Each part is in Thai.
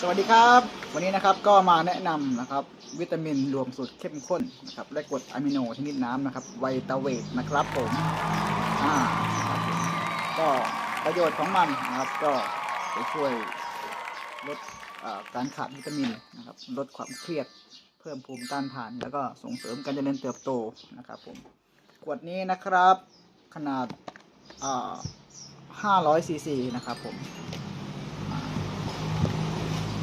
สวัสดีครับ วันนี้นะครับก็มาแนะนำนะครับ วิตามินรวมสูตรเข้มข้นนะครับและกรดอะมิโนชนิดน้ำนะครับไวตาเวทนะครับผมอ่าก็ประโยชน์ของมันนะครับ ก็จะช่วยลดการขาดวิตามินนะครับ ลดความเครียดเพิ่มภูมิต้านทาน แล้วก็ส่งเสริมการเจริญเติบโตนะครับผมขวดนี้นะครับขนาด500ซีซีนะครับผม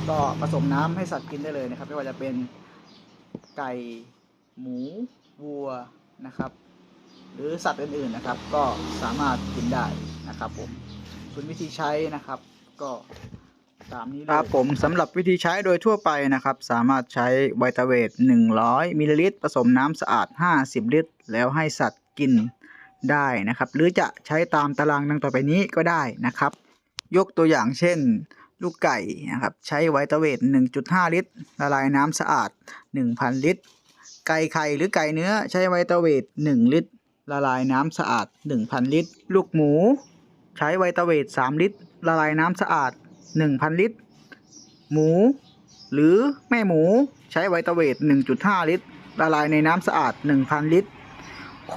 ก็ผสมน้ำให้สัตว์กินได้เลยนะครับ ไม่ว่าจะเป็นไก่หมูวัวนะครับ หรือสัตว์อื่นๆนะครับ ก็สามารถกินได้นะครับผมส่วนวิธีใช้นะครับ ก็ตามนี้เลยครับผมสำหรับวิธีใช้โดยทั่วไปนะครับ สามารถใช้ไวตาเวท 100 มิลลิลิตร ผสมน้ำสะอาด 50 ลิตร แล้วให้สัตว์กินได้นะครับ หรือจะใช้ตามตารางดังต่อไปนี้ก็ได้นะครับ ยกตัวอย่างเช่น ลูกไก่นะครับใช้ไวตาเวท 1.5 ลิตร ละลายน้ำสะอาด 1,000 ลิตร ไก่ไข่หรือไก่เนื้อใช้ไวตาเวท 1 ลิตร ละลายน้ำสะอาด 1,000 ลิตร ลูกหมู ใช้ไวตาเวท 3 ลิตร ละลายน้ำสะอาด 1,000 ลิตร หมู หรือแม่หมูใช้ไวตาเวท 1.5 ลิตร ละลายในน้ำสะอาด 1,000 ลิตร โค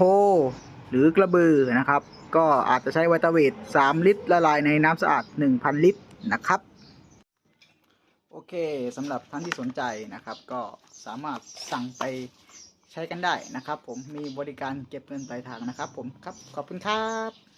หรือกระบือนะครับ ก็อาจจะใช้ไวตาเวท 3 ลิตร ละลายในน้ำสะอาด 1,000 ลิตรนะครับ โอเคสำหรับท่านที่สนใจนะครับก็สามารถสั่งไปใช้กันได้นะครับ ผมมีบริการเก็บเงินปลายทางนะครับ ผมครับขอบคุณครับ